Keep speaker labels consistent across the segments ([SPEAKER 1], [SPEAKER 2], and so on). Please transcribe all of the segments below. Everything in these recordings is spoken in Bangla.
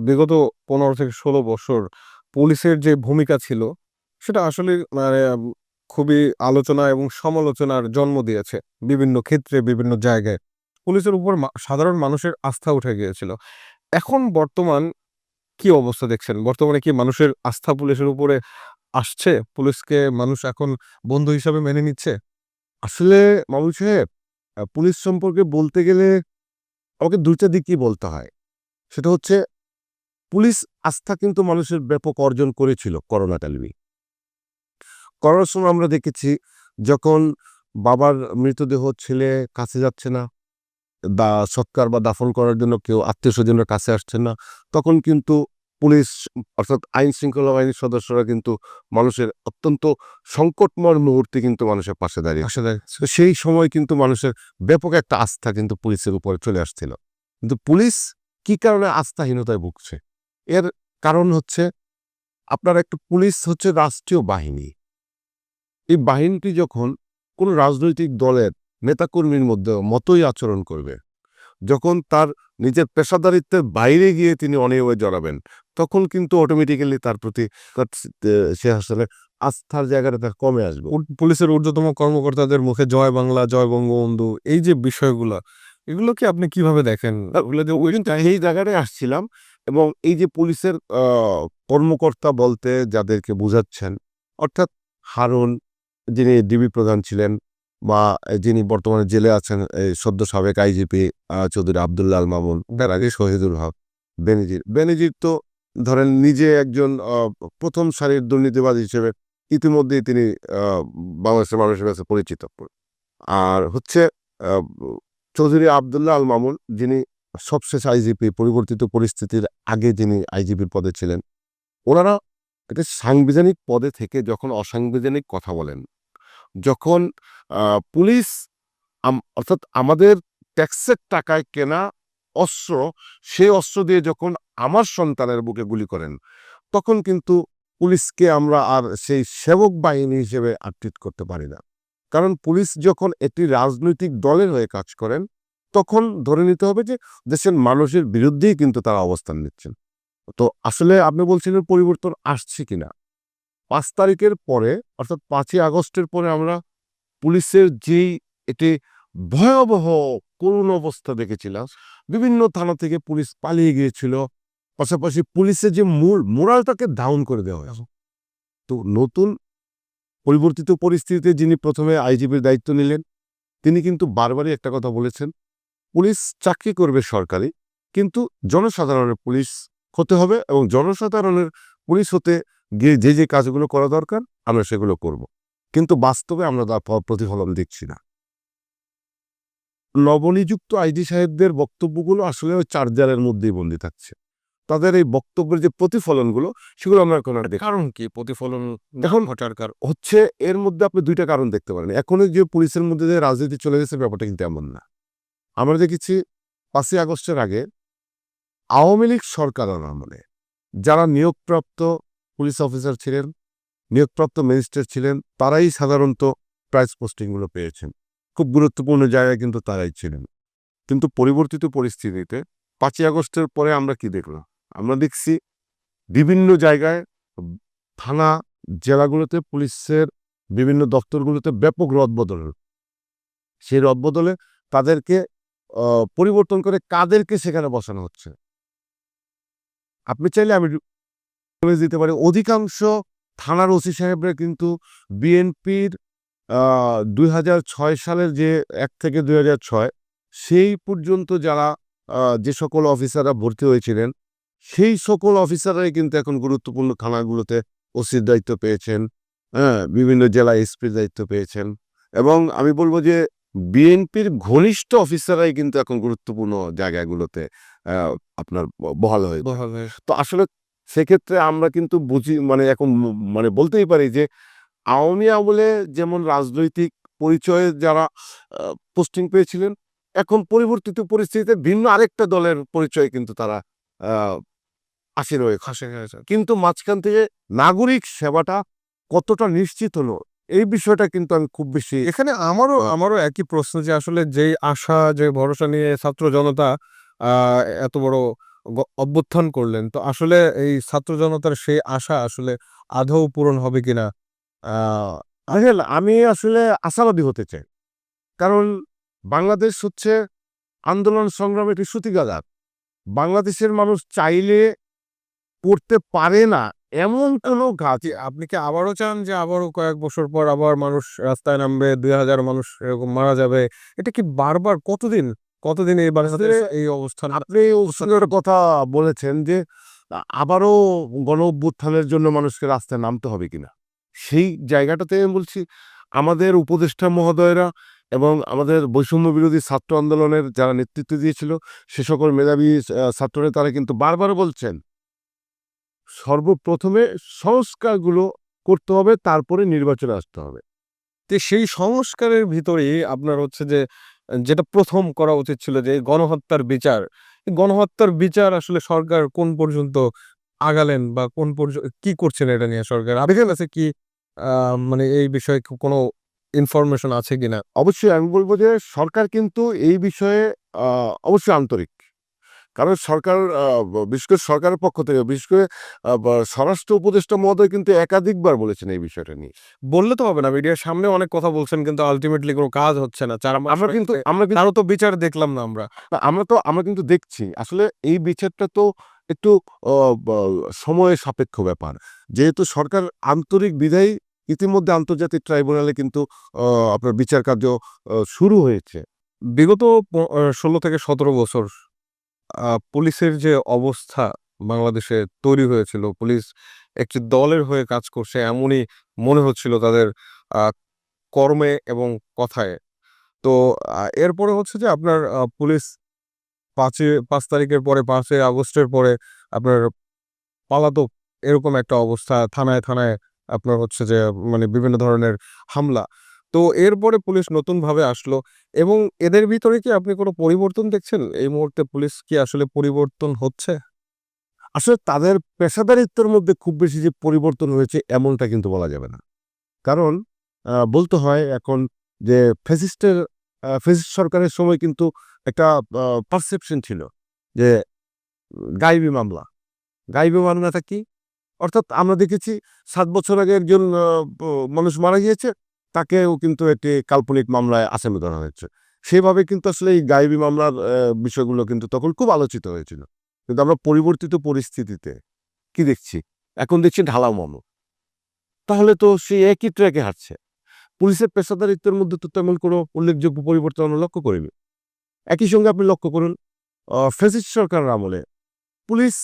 [SPEAKER 1] বিগত পনেরো থেকে ষোলো বছর পুলিশের যে ভূমিকা ছিল, সেটা আসলে মানে খুবই আলোচনা এবং সমালোচনার জন্ম দিয়েছে বিভিন্ন ক্ষেত্রে, বিভিন্ন জায়গায়। পুলিশের উপর সাধারণ মানুষের আস্থা উঠে গিয়েছিল। এখন বর্তমান কি অবস্থা দেখছেন? বর্তমানে কি মানুষের আস্থা পুলিশের উপরে আসছে? পুলিশকে মানুষ এখন বন্ধু হিসাবে মেনে নিচ্ছে?
[SPEAKER 2] আসলে মামুন সাহেব পুলিশ সম্পর্কে বলতে গেলে আমাকে দুইটা দিকই বলতে হয়। সেটা হচ্ছে পুলিশ আস্থা কিন্তু মানুষের ব্যাপক অর্জন করেছিল করোনা টাইমে করোনার সময় আমরা দেখেছি যখন বাবার মৃতদেহ ছেলে কাছে যাচ্ছে না বা সৎকার বা দাফন করার জন্য কেউ আত্মীয় স্বজনের কাছে আসছে না তখন কিন্তু পুলিশ অর্থাৎ আইন শৃঙ্খলা বাহিনীর সদস্যরা কিন্তু মানুষের অত্যন্ত সংকটময় মুহূর্তে কিন্তু মানুষের পাশে দাঁড়িয়ে
[SPEAKER 1] আসলে
[SPEAKER 2] তো সেই সময় কিন্তু মানুষের ব্যাপক একটা আস্থা কিন্তু পুলিশের উপরে চলে আসছিল। কিন্তু পুলিশ কি কারণে আস্থাহীনতায় ভুগছে? এর কারণ হচ্ছে আপনার একটা পুলিশ হচ্ছে রাষ্ট্রীয় বাহিনী। এই বাহিনীটি যখন কোনো রাজনৈতিক দলের নেতাকর্মীর মধ্যে মতোই আচরণ করবে যখন তার নিজের পেশাদারিত্বের বাইরে গিয়ে তিনি অনিয়মে জড়াবেন তখন কিন্তু অটোমেটিক্যালি তার প্রতি সে আসলে আস্থার জায়গাটা তার কমে আসবে।
[SPEAKER 1] পুলিশের ঊর্ধ্বতম কর্মকর্তাদের মুখে জয় বাংলা জয় বঙ্গবন্ধু এই যে বিষয়গুলো এগুলোকে আপনি কীভাবে দেখেন? যে ওই
[SPEAKER 2] জায়গাটায় আসছিলাম এবং এই যে পুলিশের কর্মকর্তা বলতে যাদেরকে বুঝাচ্ছেন, অর্থাৎ হারুন, যিনি ডিবি প্রধান ছিলেন বা যিনি বর্তমানে জেলে আছেন সদ্য সাবেক আইজিপি চৌধুরী আবদুল্লাহ আল মামুন, তার আগে শহীদুল হক, বেনজির। বেনজির তো ধরেন নিজে একজন প্রথম সারির দুর্নীতিবাদ হিসেবে ইতিমধ্যেই তিনি বাংলাদেশের মানুষের কাছে পরিচিত। আর হচ্ছে চৌধুরী আবদুল্লাহ আল মামুন, যিনি সবশেষ আইজিপি পরিবর্তিত পরিস্থিতির আগে যিনি আইজিপির পদে ছিলেন, ওনারা একটা সাংবিধানিক পদে থেকে যখন অসাংবিধানিক কথা বলেন, যখন পুলিশ অর্থাৎ আমাদের ট্যাক্সের টাকায় কেনা অস্ত্র সেই অস্ত্র দিয়ে যখন আমার সন্তানের বুকে গুলি করেন, তখন কিন্তু পুলিশকে আমরা আর সেই সেবক বাহিনী হিসেবে ট্রিট করতে পারি না। কারণ পুলিশ যখন একটি রাজনৈতিক দলের হয়ে কাজ করেন তখন ধরে নিতে হবে যে দেশের মানুষের বিরুদ্ধেই কিন্তু তারা অবস্থান নিচ্ছেন। তো আসলে আপনি বলছিলেন পরিবর্তন আসছে কিনা? পাঁচ তারিখের পরে, অর্থাৎ পাঁচই আগস্টের পরে আমরা পুলিশের যেই এটি ভয়াবহ করুণ অবস্থা দেখেছিলাম, বিভিন্ন থানা থেকে পুলিশ পালিয়ে গিয়েছিল, পাশাপাশি পুলিশের যে মূল মোরালটাকে ডাউন করে দেওয়া হয়েছে। তো নতুন পরিবর্তিত পরিস্থিতিতে যিনি প্রথমে আইজিপির দায়িত্ব নিলেন, তিনি কিন্তু বারবারই একটা কথা বলেছেন পুলিশ চাকরি করবে সরকারি কিন্তু জনসাধারণের পুলিশ হতে হবে এবং জনসাধারণের পুলিশ হতে গিয়ে যে যে কাজগুলো করা দরকার আমরা সেগুলো করব। কিন্তু বাস্তবে আমরা তার প্রতিফলন দেখছি না। নবনিযুক্ত আইডি সাহেবদের বক্তব্যগুলো আসলে ওই চার্জারের মধ্যেই বন্দী থাকছে। তাদের এই বক্তব্যের যে প্রতিফলনগুলো সেগুলো আমরা এখন আর
[SPEAKER 1] কারণ কি? প্রতিফলন
[SPEAKER 2] এখন
[SPEAKER 1] ঘটার কারণ
[SPEAKER 2] হচ্ছে এর মধ্যে আপনি দুইটা কারণ দেখতে পারেন। এখন যে পুলিশের মধ্যে যে রাজনীতি চলে গেছে ব্যাপারটা কিন্তু এমন না। আমরা দেখেছি পাঁচই আগস্টের আগে আওয়ামী লীগ সরকার আমলে যারা নিয়োগপ্রাপ্ত পুলিশ অফিসার ছিলেন, নিয়োগপ্রাপ্ত ম্যাজিস্ট্রেট ছিলেন, তারাই সাধারণত প্রাইজ পোস্টিংগুলো পেয়েছেন। খুব গুরুত্বপূর্ণ জায়গায় কিন্তু তারাই ছিলেন। কিন্তু পরিবর্তিত পরিস্থিতিতে পাঁচই আগস্টের পরে আমরা কি দেখলাম? আমরা দেখছি বিভিন্ন জায়গায় থানা জেলাগুলোতে পুলিশের বিভিন্ন দপ্তরগুলোতে ব্যাপক রদবদল। সেই রদবদলে তাদেরকে পরিবর্তন করে কাদেরকে সেখানে বসানো হচ্ছে? আপনি চাইলে আমি দিতে পারি। অধিকাংশ থানার ওসি সাহেবরা কিন্তু বিএনপির দুই হাজার ছয় সালের যে এক থেকে দুই হাজার ছয়, সেই পর্যন্ত যারা যে সকল অফিসাররা ভর্তি হয়েছিলেন, সেই সকল অফিসাররাই কিন্তু এখন গুরুত্বপূর্ণ থানাগুলোতে ওসির দায়িত্ব পেয়েছেন হ্যাঁ বিভিন্ন জেলা এসপির দায়িত্ব পেয়েছেন। এবং আমি বলব যে বিএনপির ঘনিষ্ঠ অফিসাররাই কিন্তু এখন গুরুত্বপূর্ণ জায়গাগুলোতে আপনার বহাল হয়ে তো আসলে সেক্ষেত্রে আমরা কিন্তু বুঝি মানে এখন মানে বলতেই পারি যে আওয়ামী আমলে যেমন রাজনৈতিক পরিচয়ে যারা পোস্টিং পেয়েছিলেন এখন পরিবর্তিত পরিস্থিতিতে ভিন্ন আরেকটা দলের পরিচয় কিন্তু তারা আসে রয়ে
[SPEAKER 1] খাসে
[SPEAKER 2] কিন্তু মাঝখান থেকে নাগরিক সেবাটা কতটা নিশ্চিত হলো এই বিষয়টা কিন্তু আমি খুব বেশি
[SPEAKER 1] এখানে আমারও আমারও একই প্রশ্ন যে আসলে যেই আশা যে ভরসা নিয়ে ছাত্র জনতা এত বড় অভ্যুত্থান করলেন তো আসলে এই ছাত্র জনতার সেই আশা আসলে আদৌ পূরণ হবে কিনা? আহ
[SPEAKER 2] আঙ্কেল আমি আসলে আশাবাদী হতে চাই। কারণ বাংলাদেশ হচ্ছে আন্দোলন সংগ্রামের একটি সূতিকাগার বাংলাদেশের মানুষ চাইলে করতে পারে না এমন কোনো
[SPEAKER 1] জি, আপনি কি আবারও চান যে আবারও কয়েক বছর পর আবার মানুষ রাস্তায় নামবে দুই হাজার মানুষ এরকম মারা যাবে? এটা কি বারবার কতদিন? কতদিন এই বাংলাদেশ
[SPEAKER 2] আসলে
[SPEAKER 1] এই অবস্থান
[SPEAKER 2] আপনি সুন্দর কথা বলেছেন যে আবারও গণ অভ্যুত্থানের জন্য মানুষকে রাস্তায় নামতে হবে কিনা? সেই জায়গাটাতে আমি বলছি আমাদের উপদেষ্টা মহোদয়রা এবং আমাদের বৈষম্য বিরোধী ছাত্র আন্দোলনের যারা নেতৃত্ব দিয়েছিল সে সকল মেধাবী ছাত্ররা তারা কিন্তু বারবার বলছেন সর্বপ্রথমে সংস্কারগুলো করতে হবে তারপরে নির্বাচনে আসতে হবে।
[SPEAKER 1] তো সেই সংস্কারের ভিতরেই আপনার হচ্ছে যে যেটা প্রথম করা উচিত ছিল যে গণহত্যার বিচার। গণহত্যার বিচার আসলে সরকার কোন পর্যন্ত আগালেন বা কোন পর্যন্ত কি করছেন এটা নিয়ে সরকার? আপনার কাছে কি? মানে এই বিষয়ে কোনো ইনফরমেশন আছে কিনা?
[SPEAKER 2] অবশ্যই আমি বলব যে সরকার কিন্তু এই বিষয়ে অবশ্যই আন্তরিক। কারণ সরকার বিশেষ করে সরকারের পক্ষ থেকে বিশেষ করে স্বরাষ্ট্র উপদেষ্টা মহোদয় কিন্তু একাধিকবার বলেছেন এই বিষয়টা নিয়ে।
[SPEAKER 1] বললে তো হবে না মিডিয়ার সামনে অনেক কথা বলছেন কিন্তু আলটিমেটলি কোনো কাজ হচ্ছে না। চার
[SPEAKER 2] আমরা কিন্তু আমরা কিন্তু
[SPEAKER 1] তারও তো বিচার দেখলাম না আমরা।
[SPEAKER 2] আমরা তো আমরা কিন্তু দেখছি আসলে এই বিচারটা তো একটু সময় সাপেক্ষ ব্যাপার। যেহেতু সরকার আন্তরিক বিধায়ী ইতিমধ্যে আন্তর্জাতিক ট্রাইব্যুনালে কিন্তু আপনার বিচার কার্য শুরু হয়েছে।
[SPEAKER 1] বিগত ষোলো থেকে সতেরো বছর পুলিশের যে অবস্থা বাংলাদেশে তৈরি হয়েছিল, পুলিশ একটি দলের হয়ে কাজ করছে এমনই মনে হচ্ছিল তাদের কর্মে এবং কথায়। তো এরপরে হচ্ছে যে আপনার পুলিশ পাঁচই, পাঁচ তারিখের পরে, পাঁচই আগস্টের পরে আপনার পালাতক এরকম একটা অবস্থা, থানায় থানায় আপনার হচ্ছে যে মানে বিভিন্ন ধরনের হামলা। তো এরপরে পুলিশ নতুনভাবে আসলো এবং এদের ভিতরে কি আপনি কোনো পরিবর্তন দেখছেন? এই মুহূর্তে পুলিশ কি আসলে পরিবর্তন হচ্ছে?
[SPEAKER 2] আসলে তাদের পেশাদারিত্বের মধ্যে খুব বেশি যে পরিবর্তন হয়েছে এমনটা কিন্তু বলা যাবে না। কারণ বলতে হয় এখন যে ফেসিস্টের ফেসিস্ট সরকারের সময় কিন্তু একটা পারসেপশন ছিল যে গাইবী মামলা। গাইবী মামলাটা কি? অর্থাৎ আমরা দেখেছি সাত বছর আগে একজন মানুষ মারা গিয়েছে। তাকেও কিন্তু একটি কাল্পনিক মামলায় আসামি ধরা হয়েছে। সেভাবে কিন্তু আসলে এই গাইবী মামলার বিষয়গুলো কিন্তু তখন খুব আলোচিত হয়েছিল। কিন্তু আমরা পরিবর্তিত পরিস্থিতিতে কি দেখছি? এখন দেখছি ঢালাও মামলা। তাহলে তো সেই একই ট্র্যাকে হাঁটছে। পুলিশের পেশাদারিত্বের মধ্যে তো তেমন কোনো উল্লেখযোগ্য পরিবর্তন আমরা লক্ষ্য করিনি। একই সঙ্গে আপনি লক্ষ্য করুন ফেসিস্ট সরকারের আমলে পুলিশ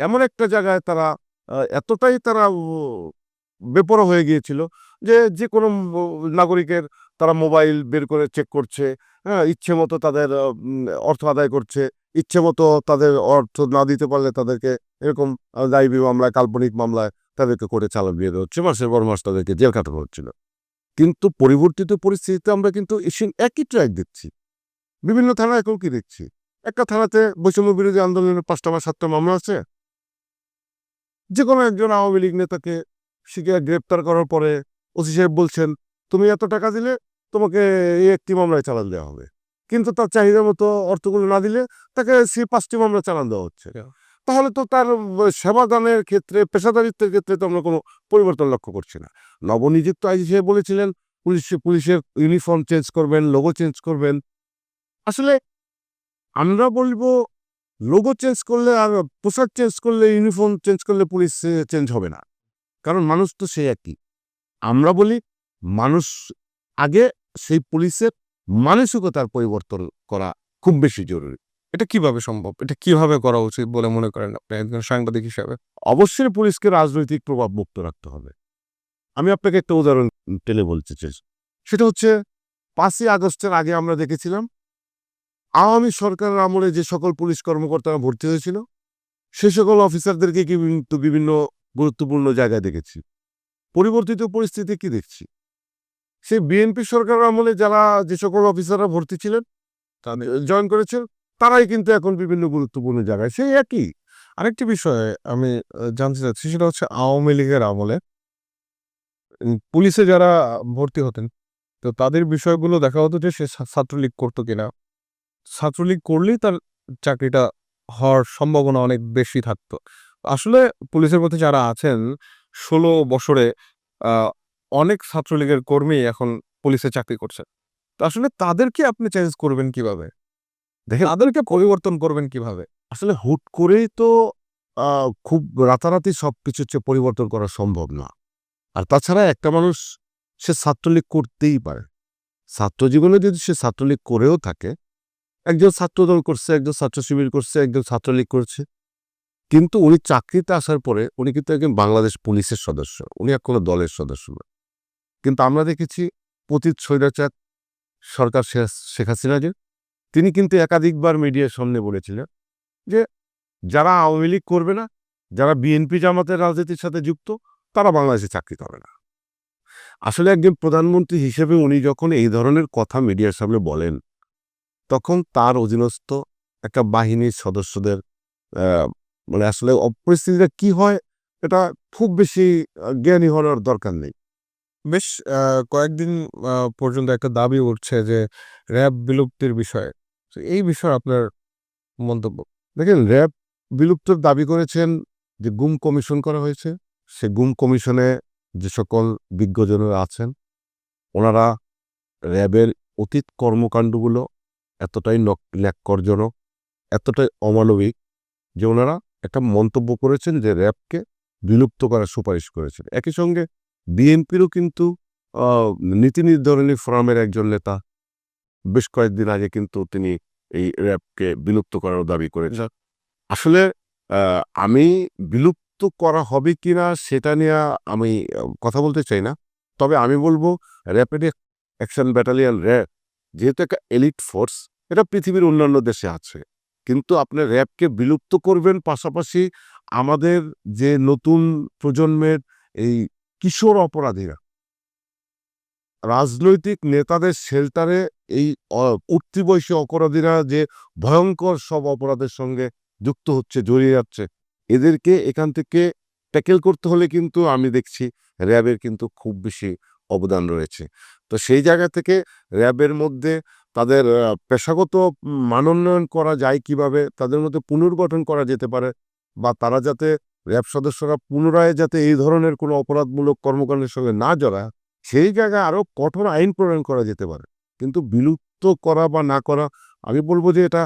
[SPEAKER 2] এমন একটা জায়গায় তারা এতটাই তারা উম, বেপরোয়া হয়ে গিয়েছিল যে যে কোনো নাগরিকের তারা মোবাইল বের করে চেক করছে হ্যাঁ ইচ্ছে মতো তাদের অর্থ আদায় করছে, ইচ্ছে মতো তাদের অর্থ না দিতে পারলে তাদেরকে এরকম দায়বী মামলায়, কাল্পনিক মামলায় তাদেরকে করে চালান দিয়ে দেওয়া হচ্ছে। মাসের পর মাস তাদেরকে জেল কাটানো হচ্ছিল। কিন্তু পরিবর্তিত পরিস্থিতিতে আমরা কিন্তু এসে একই ট্র্যাক দেখছি। বিভিন্ন থানায় এখন কি দেখছি? একটা থানাতে বৈষম্য বিরোধী আন্দোলনের পাঁচটা বা সাতটা মামলা আছে। যে কোনো একজন আওয়ামী লীগ নেতাকে শিখে গ্রেপ্তার করার পরে ওসি সাহেব বলছেন তুমি এত টাকা দিলে তোমাকে এই একটি মামলায় চালান দেওয়া হবে। কিন্তু তার চাহিদা মতো অর্থগুলো না দিলে তাকে সেই পাঁচটি মামলা চালান দেওয়া হচ্ছে. তাহলে তো তার সেবাদানের ক্ষেত্রে পেশাদারিত্বের ক্ষেত্রে তো আমরা কোনো পরিবর্তন লক্ষ্য করছি না। নবনিযুক্ত আইজি সাহেব বলেছিলেন পুলিশ পুলিশের ইউনিফর্ম চেঞ্জ করবেন লোগো চেঞ্জ করবেন। আসলে আমরা বলব লোগো চেঞ্জ করলে আর পোশাক চেঞ্জ করলে ইউনিফর্ম চেঞ্জ করলে পুলিশ চেঞ্জ হবে না। কারণ মানুষ তো সেই একই। আমরা বলি মানুষ আগে সেই পুলিশের মানসিকতার পরিবর্তন করা খুব বেশি জরুরি।
[SPEAKER 1] এটা কীভাবে সম্ভব? এটা কীভাবে করা উচিত বলে মনে করেন আপনি একজন সাংবাদিক হিসাবে?
[SPEAKER 2] অবশ্যই পুলিশকে রাজনৈতিক প্রভাব মুক্ত রাখতে হবে। আমি আপনাকে একটা উদাহরণ টেনে বলতে চাই। সেটা হচ্ছে পাঁচই আগস্টের আগে আমরা দেখেছিলাম, আওয়ামী সরকারের আমলে যে সকল পুলিশ কর্মকর্তারা ভর্তি হয়েছিল, সে সকল অফিসারদেরকে কিন্তু বিভিন্ন গুরুত্বপূর্ণ জায়গায় দেখেছি। পরিবর্তিত পরিস্থিতি কি দেখছি? সেই বিএনপি সরকারের আমলে যারা যে সকল অফিসাররা ভর্তি ছিলেন, তাদের জয়েন করেছেন তারাই কিন্তু এখন বিভিন্ন গুরুত্বপূর্ণ জায়গায়। সেই একই
[SPEAKER 1] আরেকটি বিষয় আমি জানতে চাচ্ছি, সেটা হচ্ছে আওয়ামী লীগের আমলে পুলিশে যারা ভর্তি হতেন, তো তাদের বিষয়গুলো দেখা হতো যে সে ছাত্রলীগ করতো কিনা। ছাত্রলীগ করলেই তার চাকরিটা হওয়ার সম্ভাবনা অনেক বেশি থাকতো। আসলে পুলিশের মধ্যে যারা আছেন ষোলো বছরে অনেক ছাত্রলীগের কর্মী এখন পুলিশে চাকরি করছে। তো আসলে তাদেরকে আপনি চেঞ্জ করবেন কীভাবে?
[SPEAKER 2] দেখেন
[SPEAKER 1] তাদেরকে পরিবর্তন করবেন কীভাবে?
[SPEAKER 2] আসলে হুট করেই তো খুব রাতারাতি সবকিছু হচ্ছে পরিবর্তন করা সম্ভব না। আর তাছাড়া একটা মানুষ সে ছাত্রলীগ করতেই পারে। ছাত্র জীবনে যদি সে ছাত্রলীগ করেও থাকে, একজন ছাত্রদল করছে, একজন ছাত্র শিবির করছে, একজন ছাত্রলীগ করছে কিন্তু উনি চাকরিতে আসার পরে উনি কিন্তু একজন বাংলাদেশ পুলিশের সদস্য। উনি আর কোনো দলের সদস্য না। কিন্তু আমরা দেখেছি পতিত স্বৈরাচার সরকার শেখ- হাসিনা যে, তিনি কিন্তু একাধিকবার মিডিয়ার সামনে বলেছিলেন যে, যারা আওয়ামী লীগ করবে না, যারা বিএনপি জামাতের রাজনীতির সাথে যুক্ত, তারা বাংলাদেশে চাকরি করে না। আসলে একজন প্রধানমন্ত্রী হিসেবে উনি যখন এই ধরনের কথা মিডিয়ার সামনে বলেন, তখন তার অধীনস্থ একটা বাহিনীর সদস্যদের মানে আসলে পরিস্থিতিটা কি হয় এটা খুব বেশি জ্ঞানী হওয়ার দরকার নেই।
[SPEAKER 1] বেশ কয়েকদিন পর্যন্ত একটা দাবি উঠছে যে র্যাব বিলুপ্তির বিষয়ে। তো এই বিষয়ে আপনার মন্তব্য?
[SPEAKER 2] দেখেন র্যাব বিলুপ্তর দাবি করেছেন যে গুম কমিশন করা হয়েছে। সে গুম কমিশনে যে সকল বিজ্ঞজনেরা আছেন ওনারা র্যাবের অতীত কর্মকাণ্ডগুলো এতটাই নক- ন্যাক্করজনক এতটাই অমানবিক যে ওনারা একটা মন্তব্য করেছেন যে র্যাবকে বিলুপ্ত করার সুপারিশ করেছেন। একই সঙ্গে বিএনপিরও কিন্তু নীতি নির্ধারণী ফোরামের একজন নেতা বেশ কয়েকদিন আগে কিন্তু তিনি এই র্যাবকে বিলুপ্ত করার দাবি করেছেন। আসলে আমি বিলুপ্ত করা হবে কিনা সেটা নিয়ে আমি কথা বলতে চাই না। তবে আমি বলব র্যাপিড অ্যাকশন ব্যাটালিয়ান র্যাব যেহেতু একটা এলিট ফোর্স এটা পৃথিবীর অন্যান্য দেশে আছে। কিন্তু আপনি র্যাবকে বিলুপ্ত করবেন পাশাপাশি আমাদের যে নতুন প্রজন্মের এই কিশোর অপরাধীরা, রাজনৈতিক নেতাদের শেল্টারে এই উঠতি বয়সী অপরাধীরা যে ভয়ঙ্কর সব অপরাধের সঙ্গে যুক্ত হচ্ছে, জড়িয়ে যাচ্ছে, এদেরকে এখান থেকে ট্যাকেল করতে হলে কিন্তু আমি দেখছি র্যাবের কিন্তু খুব বেশি অবদান রয়েছে। তো সেই জায়গা থেকে র্যাবের মধ্যে তাদের পেশাগত মানোন্নয়ন করা যায় কীভাবে? তাদের মধ্যে পুনর্গঠন করা যেতে পারে বা তারা যাতে র্যাব সদস্যরা পুনরায় যাতে এই ধরনের কোনো অপরাধমূলক কর্মকাণ্ডের সঙ্গে না জড়ায়, সেই জায়গায় আরও কঠোর আইন প্রণয়ন করা যেতে পারে। কিন্তু বিলুপ্ত করা বা না করা, আমি বলব যে এটা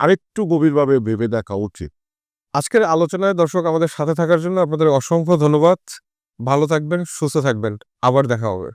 [SPEAKER 2] আরেকটু গভীরভাবে ভেবে দেখা উচিত।
[SPEAKER 1] আজকের আলোচনায় দর্শক আমাদের সাথে থাকার জন্য আপনাদের অসংখ্য ধন্যবাদ। ভালো থাকবেন, সুস্থ থাকবেন। আবার দেখা হবে।